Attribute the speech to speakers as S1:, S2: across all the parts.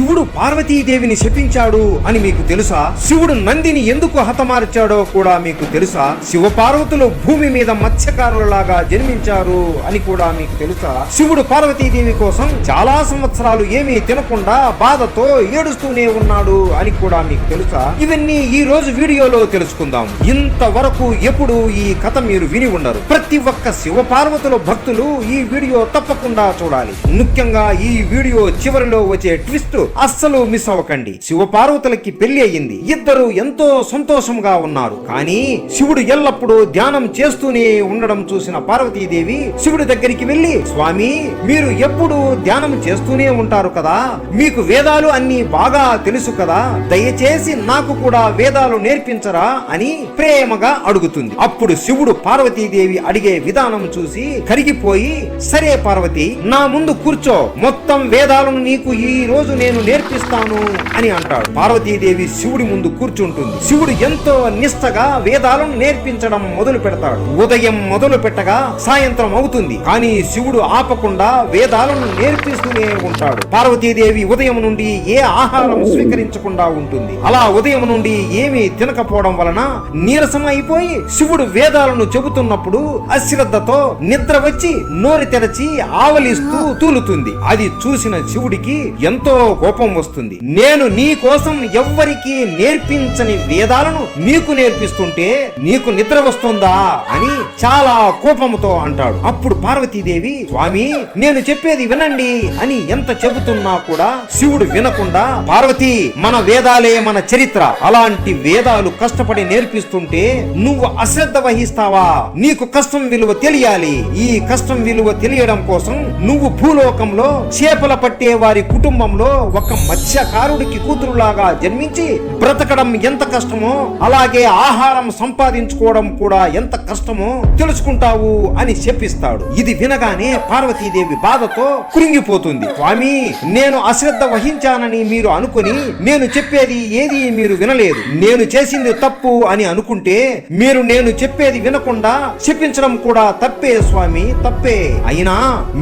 S1: శివుడు పార్వతీదేవిని శపించాడు అని మీకు తెలుసా? శివుడు నందిని ఎందుకు హతమార్చాడో కూడా మీకు తెలుసా? శివ పార్వతులు భూమి మీద మత్స్యకారులలాగా జన్మించారు అని కూడా మీకు తెలుసా? శివుడు పార్వతీదేవి కోసం చాలా సంవత్సరాలు ఏమీ తినకుండా బాధతో ఏడుస్తూనే ఉన్నాడు అని కూడా మీకు తెలుసా? ఇవన్నీ ఈ రోజు వీడియోలో తెలుసుకుందాం. ఇంతవరకు ఎప్పుడు ఈ కథ మీరు విని ఉండరు. ప్రతి ఒక్క శివ పార్వతుల భక్తులు ఈ వీడియో తప్పకుండా చూడాలి. ముఖ్యంగా ఈ వీడియో చివరిలో వచ్చే ట్విస్ట్ అస్సలు మిస్ అవ్వకండి. శివపార్వతులకి పెళ్ళి అయ్యింది. ఇద్దరు ఎంతో సంతోషంగా ఉన్నారు. కానీ శివుడు ఎల్లప్పుడూ ధ్యానం చేస్తూనే ఉండడం చూసిన పార్వతీదేవి శివుడి దగ్గరికి వెళ్ళి స్వామి మీరు ఎప్పుడు ధ్యానం చేస్తూనే ఉంటారు కదా. మీకు వేదాలు అన్ని బాగా తెలుసు కదా. దయచేసి నాకు కూడా వేదాలు నేర్పించరా? అని ప్రేమగా అడుగుతుంది. అప్పుడు శివుడు పార్వతీదేవి అడిగే విధానం చూసి కరిగిపోయి సరే పార్వతి నా ముందు కూర్చో. మొత్తం వేదాలను నీకు ఈ రోజు నేను నేను నేర్పిస్తాను అని అంటాడు. పార్వతీదేవి శివుడి ముందు కూర్చుంటుంది. శివుడు ఎంతో నిష్టగా వేదాలను నేర్పించడం మొదలు పెడతాడు. ఉదయం మొదలు పెట్టగా సాయంత్రం అవుతుంది. కానీ శివుడు ఆపకుండా వేదాలను నేర్పిస్తూనే ఉంటాడు. పార్వతీదేవి ఉదయం నుండి ఏ ఆహారం స్వీకరించకుండా ఉంటుంది. అలా ఉదయం నుండి ఏమీ తినకపోవడం వలన నీరసం అయిపోయి శివుడు వేదాలను చెబుతున్నప్పుడు అశ్రద్ధతో నిద్ర వచ్చి నోరు తెరచి ఆవలిస్తూ తూలుతుంది. అది చూసిన శివుడికి ఎంతో కోపం వస్తుంది. నేను నీ కోసం ఎవ్వరికి నేర్పించని వేదాలను నీకు నేర్పిస్తుంటే నీకు నిద్ర వస్తుందా అని చాలా కోపంతో అంటాడు. అప్పుడు పార్వతీదేవి స్వామి నేను చెప్పేది వినండి అని ఎంత చెబుతున్నా కూడా శివుడు వినకుండా పార్వతి మన వేదాలే మన చరిత్ర. అలాంటి వేదాలు కష్టపడి నేర్పిస్తుంటే నువ్వు అశ్రద్ధ వహిస్తావా? నీకు కష్టం విలువ తెలియాలి. ఈ కష్టం విలువ తెలియడం కోసం నువ్వు భూలోకంలో చేపల పట్టే వారి కుటుంబంలో ఒక మత్స్యకారుడికి కూతురులాగా జన్మించి బ్రతకడం ఎంత కష్టమో అలాగే ఆహారం సంపాదించుకోవడం కూడా ఎంత కష్టమో తెలుసుకుంటావు అని చెప్పిస్తాడు. ఇది వినగానే పార్వతీదేవి బాధతో కృంగిపోతుంది. స్వామి నేను అశ్రద్ధ వహించానని మీరు అనుకుని నేను చెప్పేది ఏది మీరు వినలేదు. నేను చేసింది తప్పు అని అనుకుంటే మీరు నేను చెప్పేది వినకుండా చెప్పించడం కూడా తప్పే స్వామి తప్పే. అయినా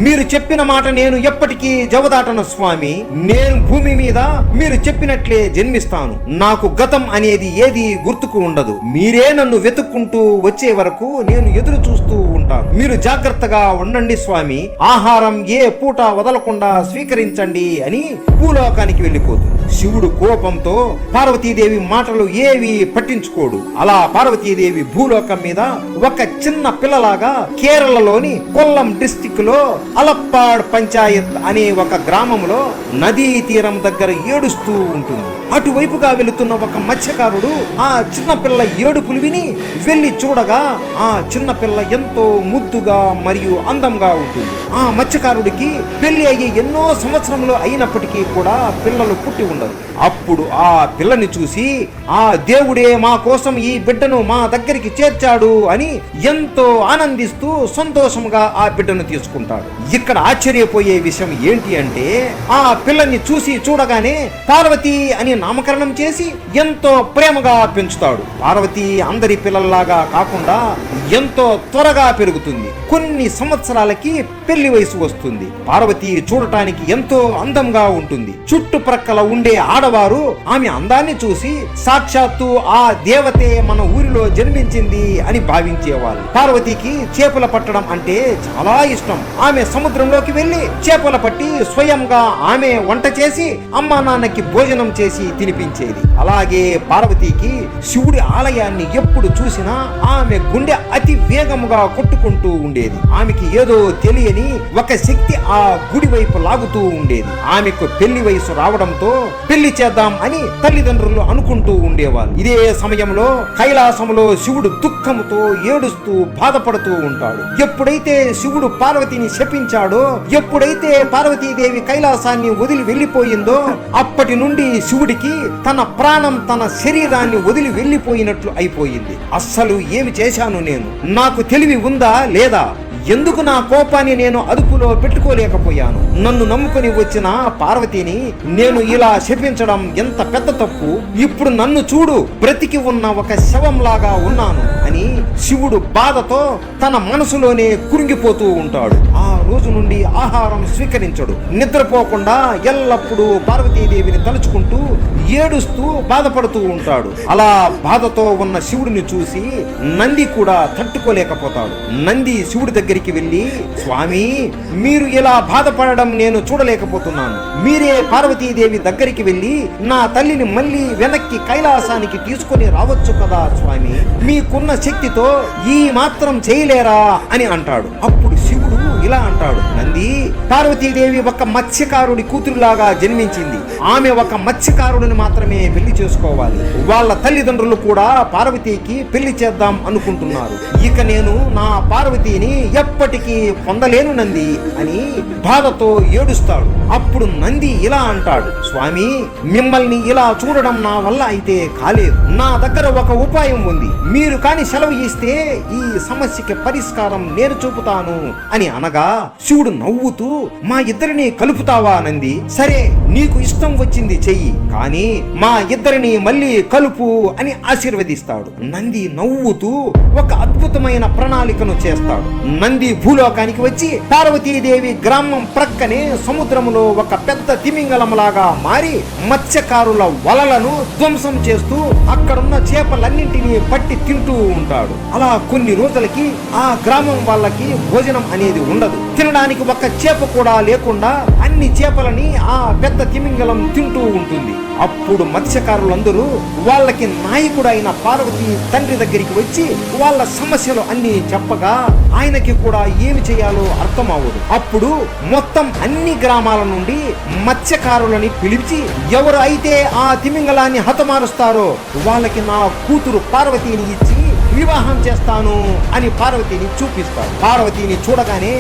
S1: మీరు చెప్పిన మాట నేను ఎప్పటికీ జవదాటను స్వామి. నేను భూమి మీద మీరు చెప్పినట్లే జన్మిస్తాను. నాకు గతం అనేది ఏది గుర్తుకు ఉండదు. మీరే నన్ను వెతుక్కుంటూ వచ్చే వరకు నేను ఎదురు చూస్తూ ఉంటాను. మీరు జాగ్రత్తగా ఉండండి స్వామి. ఆహారం ఏ పూట వదలకుండా స్వీకరించండి అని భూలోకానికి వెళ్ళిపోతుంది. శివుడు కోపంతో పార్వతీదేవి మాటలు ఏవి పట్టించుకోడు. అలా పార్వతీదేవి భూలోకం మీద ఒక చిన్న పిల్లలాగా కేరళలోని కొల్లం డిస్టిక్లో అలప్పాడ్ పంచాయత్ అనే ఒక గ్రామంలో నదీ తీరం దగ్గర ఏడుస్తూ ఉంటుంది. అటువైపుగా వెళుతున్న ఒక మత్స్యకారుడు ఆ చిన్న పిల్ల ఏడుపులు విని వెళ్ళి చూడగా ఆ చిన్నపిల్ల ఎంతో ముద్దుగా మరియు అందంగా ఉంటుంది. ఆ మత్స్యకారుడికి పెళ్ళి అయ్యే ఎన్నో సంవత్సరములు అయినప్పటికీ కూడా పిల్లలు పుట్టి ఉండరు. అప్పుడు ఆ పిల్లని చూసి ఆ దేవుడే మా కోసం ఈ బిడ్డను మా దగ్గరికి చేర్చాడు అని ఎంతో ఆనందిస్తూ సంతోషంగా ఆ బిడ్డను తీసుకుంటాడు. ఇక్కడ ఆశ్చర్యపోయే విషయం ఏంటి అంటే ఆ పిల్లని చూసి చూడగానే పార్వతి అని నామకరణం చేసి ఎంతో ప్రేమగా పెంచుతాడు. పార్వతి అందరి పిల్లల్లాగా కాకుండా ఎంతో త్వరగా పెరుగుతుంది. కొన్ని సంవత్సరాలకి పెళ్ళి వయసు వస్తుంది. పార్వతి చూడటానికి ఎంతో అందంగా ఉంటుంది. చుట్టుప్రక్కల ఉండే ఆడవారు ఆమె అందాన్ని చూసి సాక్షాత్తు ఆ దేవతే మన ఊరిలో జన్మించింది అని భావించేవారు పార్వతికి చేపల పట్టడం అంటే చాలా ఇష్టం. ఆమె సముద్రంలోకి వెళ్ళి చేపల పట్టి స్వయంగా ఆమె వంట చేసి అమ్మా నాన్నకి భోజనం చేసి తినిపించేది. అలాగే పార్వతికి శివుడి ఆలయాన్ని ఎప్పుడు చూసినా ఆమె గుండె అతి వేగముగా కొట్టుకుంటూ ఉండేది. ఆమెకి ఏదో తెలియని ఒక శక్తి ఆ గుడి వైపు లాగుతూ ఉండేది. ఆమెకు పెళ్ళి వయసు రావడంతో పెళ్ళి చేద్దాం అని తల్లిదండ్రులు అనుకుంటూ ఉండేవారు ఇదే సమయంలో కైలాసంలో శివుడు దుఃఖముతో ఏడుస్తూ బాధపడుతూ ఉంటాడు. ఎప్పుడైతే శివుడు పార్వతిని శపించాడో ఎప్పుడైతే పార్వతీదేవి కైలాసాన్ని వదిలి వెళ్ళిపోయిందో అప్పటి నుండి శివుడికి తన ప్రాణం తన శరీరాన్ని వదిలి వెళ్ళిపోయినట్లు అయిపోయింది. అస్సలు ఏమి చేశాను నేను? నాకు తెలివి ఉందా లేదా? ఎందుకు నా కోపాన్ని నేను అదుపులో పెట్టుకోలేకపోయాను? నన్ను నమ్ముకొని వచ్చిన పార్వతిని నేను ఇలా శపించడం ఎంత పెద్ద తప్పు? ఇప్పుడు నన్ను చూడు బ్రతికి ఉన్న ఒక శవంలాగా ఉన్నాను. శివుడు బాధతో తన మనసులోనే కురింగిపోతూ ఉంటాడు. ఆ రోజు నుండి ఆహారం స్వీకరించడు. నిద్రపోకుండా ఎల్లప్పుడూ పార్వతీదేవిని తలుచుకుంటూ ఏడుస్తూ బాధపడుతూ ఉంటాడు. అలా బాధతో ఉన్న శివుడిని చూసి నంది కూడా తట్టుకోలేకపోతాడు. నంది శివుడి దగ్గరికి వెళ్ళి స్వామి మీరు ఇలా బాధపడడం నేను చూడలేకపోతున్నాను. మీరే పార్వతీదేవి దగ్గరికి వెళ్ళి నా తల్లిని మళ్ళీ వెనక్కి కైలాసానికి తీసుకొని రావచ్చు కదా స్వామి. మీకున్న శక్తితో ఈ మాత్రం చేయలేరా అని అంటాడు. అప్పుడు శివుడు ఇలా అంటాడు నంది పార్వతీదేవి ఒక మత్స్యకారుడి కూతురులాగా జన్మించింది. ఆమె ఒక మత్స్యకారుడిని మాత్రమే పెళ్ళి చేసుకోవాలి. వాళ్ళ తల్లిదండ్రులు కూడా పార్వతీకి పెళ్ళి చేద్దాం అనుకుంటున్నారు. ఇక నేను నా పార్వతీని ఎప్పటికీ పొందలేను నంది అని బాధతో ఏడుస్తాడు. అప్పుడు నంది ఇలా అంటాడు స్వామి మిమ్మల్ని ఇలా చూడడం నా వల్ల అయితే కాలేదు. నా దగ్గర ఒక ఉపాయం ఉంది. మీరు కాని సెలవు ఇస్తే ఈ సమస్యకి పరిష్కారం నేను చూపుతాను అని అనగా శివుడు నవ్వుతూ మా ఇద్దరిని కలుపుతావా? అనంది సరే నీకు ఇష్టం వచ్చింది చెయ్యి కానీ మా ఇద్దరిని మళ్ళీ కలుపు అని ఆశీర్వదిస్తాడు. నంది నవ్వుతూ ఒక అద్భుతమైన ప్రణాళికను చేస్తాడు. నంది భూలోకానికి వచ్చి పార్వతీదేవి గ్రామం ప్రక్కనే సముద్రములో ఒక పెద్ద తిమింగలంలాగా మారి మత్స్యకారుల వలలను ధ్వంసం చేస్తూ అక్కడున్న చేపలన్నింటినీ పట్టి తింటూ ఉంటాడు. అలా కొన్ని రోజులకి ఆ గ్రామం వాళ్ళకి భోజనం అనేది ఉండదు. తినడానికి ఒక చేప కూడా లేకుండా అన్ని చేపలని ఆ పెద్ద తిమింగలం తింటూ ఉంటుంది. అప్పుడు మత్స్యకారులందరూ వాళ్ళకి నాయకుడైన పార్వతి తండ్రి దగ్గరికి వచ్చి వాళ్ళ సమస్యలు అన్ని చెప్పగా ఆయనకి కూడా ఏమి చేయాలో అర్థం అవ్వదు అప్పుడు మొత్తం అన్ని గ్రామాల నుండి మత్స్యకారులని పిలిచి ఎవరు అయితే ఆ తిమింగలాన్ని హతమారుస్తారో వాళ్ళకి నా కూతురు పార్వతిని ఇచ్చి వివాహం చేస్తాను అని పార్వతిని చూపిస్తాడు పార్వతిని చూడగానే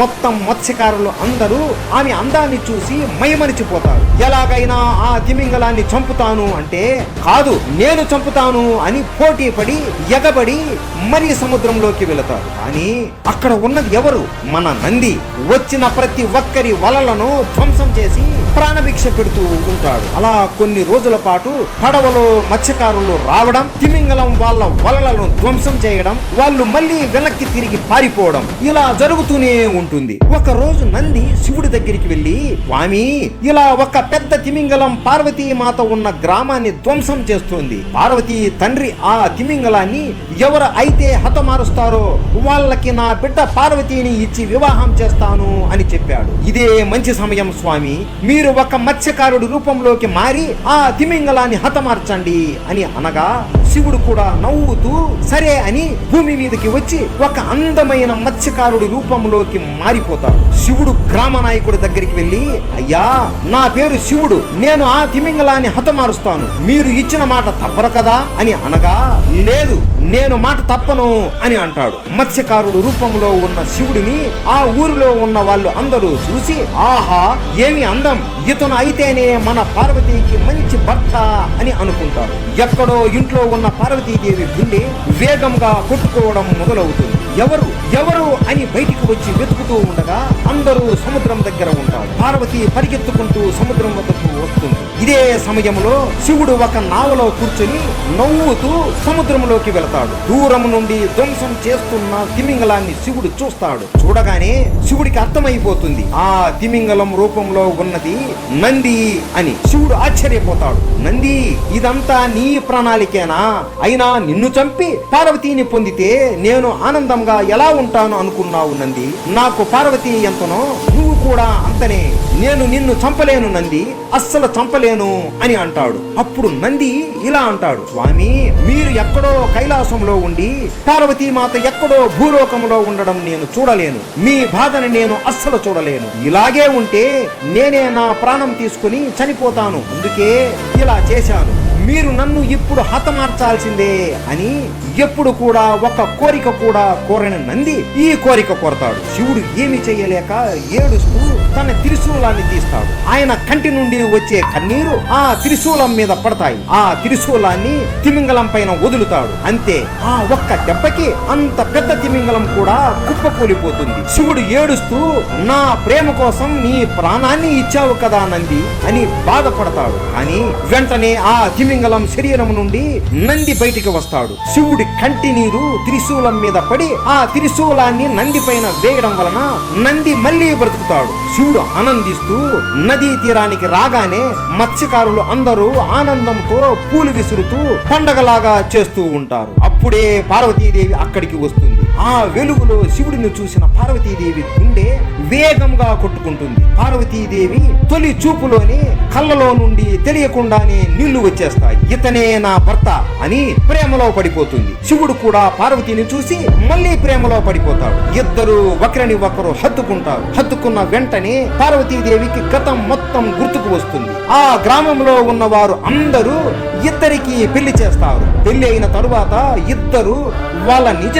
S1: మొత్తం మత్స్యకారులు అందరూ ఆమె అందాన్ని చూసి మైమరిచిపోతారు. ఎలాగైనా ఆ తిమింగలాన్ని చంపుతాను అంటే కాదు నేను చంపుతాను అని పోటీ పడి ఎగబడి మరీ సముద్రంలోకి వెళతారు. కానీ అక్కడ ఉన్నది ఎవరు? మన నంది. వచ్చిన ప్రతి ఒక్కరి వలలను ధ్వంసం చేసి ప్రాణభిక్ష పెడుతూ ఉంటాడు. అలా కొన్ని రోజుల పాటు పడవలో మత్స్యకారులు రావడం తిమింగలం వాళ్ళ వలలను ధ్వంసం చేయడం వాళ్ళు మళ్ళీ వెనక్కి తిరిగి పారిపోవడం ఇలా జరుగుతూనే ఉంటుంది. ఒక రోజు నంది శివుడి దగ్గరికి వెళ్ళి స్వామి ఇలా ఒక పెద్ద తిమింగలం పార్వతీ మాత ఉన్న గ్రామాన్ని ధ్వంసం చేస్తుంది. పార్వతీ తండ్రి ఆ తిమింగలాన్ని ఎవరు అయితే హతమారుస్తారో వాళ్ళకి నా బిడ్డ పార్వతీని ఇచ్చి వివాహం చేస్తాను అని చెప్పాడు. ఇదే మంచి సమయం స్వామి. మీరు ఒక మత్స్యకారుడి రూపంలోకి మారి ఆ తిమింగలాన్ని హతమార్చండి అని అనగా శివుడు కూడా నవ్వుతూ సరే అని భూమి మీదకి వచ్చి ఒక అందమైన మత్స్యకారుడి రూపంలోకి మారిపోతాడు. శివుడు గ్రామ నాయకుడి దగ్గరికి వెళ్ళి అయ్యా నా పేరు శివుడు నేను ఆ తిమింగలాన్ని హతమారుస్తాను. మీరు ఇచ్చిన మాట తప్పరు కదా? అని అనగా లేదు నేను మాట తప్పను అని అంటాడు. మత్స్యకారుడు రూపంలో ఉన్న శివుడిని ఆ ఊరిలో ఉన్న వాళ్ళు అందరూ చూసి ఆహా ఏమి అందం? ఇతను అయితేనే మన పార్వతీకి మంచి భర్త అని అనుకుంటారు. ఎక్కడో ఇంట్లో ఉన్న పార్వతీదేవి గుండె వేగంగా కొట్టుకోవడం మొదలవుతుంది. ఎవరు ఎవరు అని బయటికి వచ్చి వెతుకుతూ ఉండగా అందరూ సముద్రం దగ్గర ఉంటారు. పార్వతి పరిగెత్తుకుంటూ సముద్రం వద్దకు వస్తుంది. ఇదే సమయంలో శివుడు ఒక నావలో కూర్చొని నవ్వుతూ సముద్రంలోకి వెళతాడు. దూరం నుండి ధ్వంసం చేస్తున్న తిమింగలాన్ని శివుడు చూస్తాడు. చూడగానే శివుడికి అర్థమైపోతుంది. ఆ తిమింగలం రూపంలో ఉన్నది నంది అని శివుడు ఆశ్చర్యపోతాడు. నంది ఇదంతా నీ ప్రణాళికేనా? అయినా నిన్ను చంపి పార్వతీని పొందితే నేను ఆనందంగా ఎలా ఉంటాను అనుకున్నావు నంది? నాకు పార్వతి ఎంతనో నువ్వు కూడా అంతనే. నేను నిన్ను చంపలేను నంది. అస్సలు చంపలేను అని అంటాడు. అప్పుడు నంది ఇలా అంటాడు. స్వామి మీరు ఎక్కడో కైలాసంలో ఉండి పార్వతీమాత ఎక్కడో భూలోకంలో ఉండడం నేను చూడలేను. మీ బాధను నేను అస్సలు చూడలేను. ఇలాగే ఉంటే నేనే నా ప్రాణం తీసుకుని చనిపోతాను. అందుకే ఇలా చేశాను. మీరు నన్ను ఇప్పుడు హతమార్చాల్సిందే అని ఎప్పుడు కూడా ఒక కోరిక కూడా కోరని నంది ఈ కోరిక కోరతాడు. శివుడు ఏమి చేయలేక ఏడుస్తూ తన త్రిశూలాన్ని తీస్తాడు. ఆయన కంటి నుండి వచ్చే కన్నీరు ఆ త్రిశూలం మీద పడతాయి. ఆ త్రిశూలాన్ని తిమింగలం పైన వదులుతాడు. అంతే ఆ ఒక్క దెబ్బకి అంత పెద్ద తిమింగలం కూడా కుప్పకూలిపోతుంది. శివుడు ఏడుస్తూ నా ప్రేమ కోసం నీ ప్రాణాన్ని ఇచ్చావు కదా నంది అని బాధపడతాడు. కానీ వెంటనే ఆ తిమింగ తిమింగలం శరీరం నుండి నంది బయటికి వస్తాడు. శివుడి కంటి నీరు త్రిశూలం మీద పడి ఆ త్రిశూలాన్ని నంది పైన వేయడం వలన నంది మళ్ళీ బ్రతుకుతాడు. శివుడు ఆనందిస్తూ నదీ తీరానికి రాగానే మత్స్యకారులు అందరూ ఆనందంతో పూలు విసురుతూ పండగలాగా చేస్తూ ఉంటారు. అప్పుడే పార్వతీదేవి అక్కడికి వస్తుంది. ఆ వెలుగులో శివుడిని చూసిన పార్వతీదేవి గుండె వేగంగా కొట్టుకుంటుంది. పార్వతీదేవి తొలి చూపులోని కళ్ళలో నుండి తెలియకుండానే నీళ్ళు వచ్చేస్తాయి. ఇతనే నా భర్త అని ప్రేమలో పడిపోతుంది. శివుడు కూడా పార్వతిని చూసి మళ్ళీ ప్రేమలో పడిపోతాడు. ఇద్దరు ఒకరిని ఒకరు హత్తుకుంటారు. హత్తుకున్న వెంటనే పార్వతీదేవికి గతం మొత్తం గుర్తుకు వస్తుంది. ఆ గ్రామంలో ఉన్న వారు అందరూ ఇద్దరికి పెళ్ళి చేస్తారు. పెళ్ళి అయిన తరువాత ఇద్దరు వాళ్ళ నిజ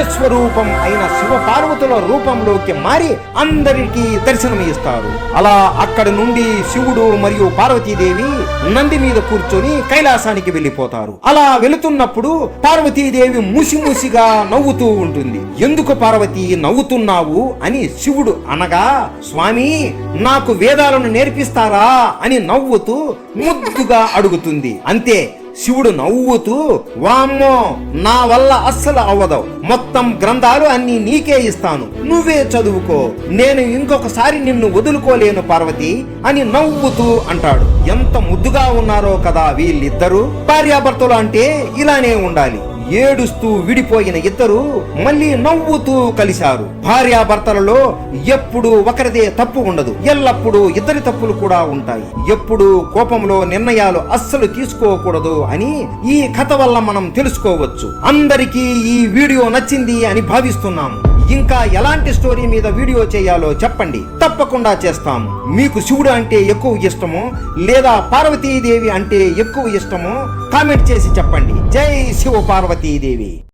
S1: స్వరూపం అయిన శివ పార్వతుల రూపంలోకి మారి అందరికీ దర్శనం ఇస్తారు అలా అక్కడి నుండి శివుడు మరియు పార్వతీదేవి నంది మీద కూర్చొని కైలాసానికి వెళ్ళిపోతారు. అలా వెళుతున్నప్పుడు పార్వతీదేవి ముసిముసిగా నవ్వుతూ ఉంటుంది. ఎందుకు పార్వతి నవ్వుతున్నావు? అని శివుడు అనగా స్వామి నాకు వేదాలను నేర్పిస్తారా? అని నవ్వుతూ ముద్దుగా అడుగుతుంది. అంతే శివుడు నవ్వుతూ వామ్మో నా వల్ల అస్సలు అవ్వదు. మొత్తం గ్రంథాలు అన్ని నీకే ఇస్తాను. నువ్వే చదువుకో. నేను ఇంకొకసారి నిన్ను వదులుకోలేను పార్వతి అని నవ్వుతూ అంటాడు. ఎంత ముద్దుగా ఉన్నారో కదా వీళ్ళిద్దరూ. భార్యాభర్తలు అంటే ఇలానే ఉండాలి. ఏడుస్తూ విడిపోయిన ఇద్దరు మళ్ళీ నవ్వుతూ కలిశారు. భార్యాభర్తలలో ఎప్పుడు ఒకరిదే తప్పు ఉండదు. ఎల్లప్పుడూ ఇద్దరి తప్పులు కూడా ఉంటాయి. ఎప్పుడు కోపంలో నిర్ణయాలు అస్సలు తీసుకోకూడదు అని ఈ కథ వల్ల మనం తెలుసుకోవచ్చు. అందరికీ ఈ వీడియో నచ్చింది అని భావిస్తున్నాము. ఇంకా ఎలాంటి స్టోరీ మీద వీడియో చేయాలో చెప్పండి. తప్పకుండా చేస్తాము మీకు శివుడు అంటే ఎక్కువ ఇష్టమో లేదా పార్వతీదేవి అంటే ఎక్కువ ఇష్టమో కామెంట్ చేసి చెప్పండి. జై శివ పార్వతీదేవి.